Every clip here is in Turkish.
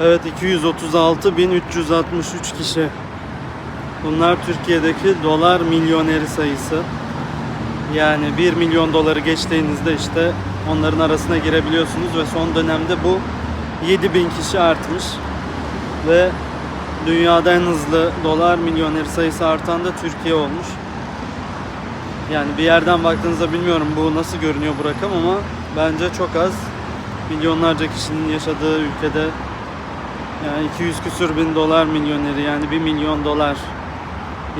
Evet 236.363 kişi. Bunlar Türkiye'deki dolar milyoneri sayısı. Yani 1 milyon doları geçtiğinizde işte onların arasına girebiliyorsunuz ve son dönemde bu 7000 kişi artmış. Ve dünyada en hızlı dolar milyoneri sayısı artan da Türkiye olmuş. Yani bir yerden baktığınızda bilmiyorum bu nasıl görünüyor bu rakam ama bence çok az. Milyonlarca kişinin yaşadığı ülkede yani 200 küsür bin dolar milyoneri yani 1 milyon dolar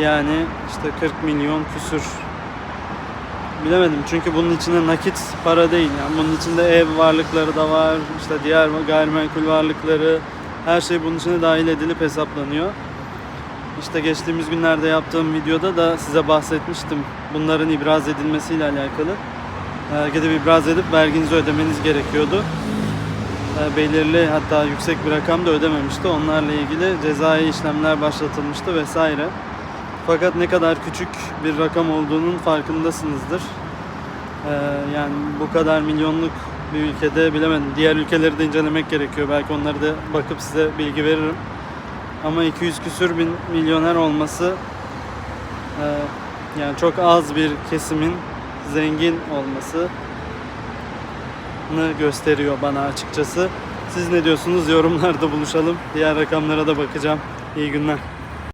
yani işte 40 milyon küsür bilemedim çünkü bunun içinde nakit para değil yani bunun içinde ev varlıkları da var işte diğer gayrimenkul varlıkları her şey bunun içine dahil edilip hesaplanıyor. İşte geçtiğimiz günlerde yaptığım videoda da size bahsetmiştim bunların ibraz edilmesiyle alakalı. Herkese ibraz edip verginizi ödemeniz gerekiyordu. E, belirli hatta yüksek bir rakam da ödememişti. Onlarla ilgili cezai işlemler başlatılmıştı vesaire. Fakat ne kadar küçük bir rakam olduğunun farkındasınızdır. E, yani bu kadar milyonluk bir ülkede bilemedim. Diğer ülkeleri de incelemek gerekiyor. Belki onları da bakıp size bilgi veririm. Ama 200 küsür bin milyoner olması e, yani çok az bir kesimin zengin olması gösteriyor bana açıkçası. Siz ne diyorsunuz? Yorumlarda buluşalım. Diğer rakamlara da bakacağım. İyi günler.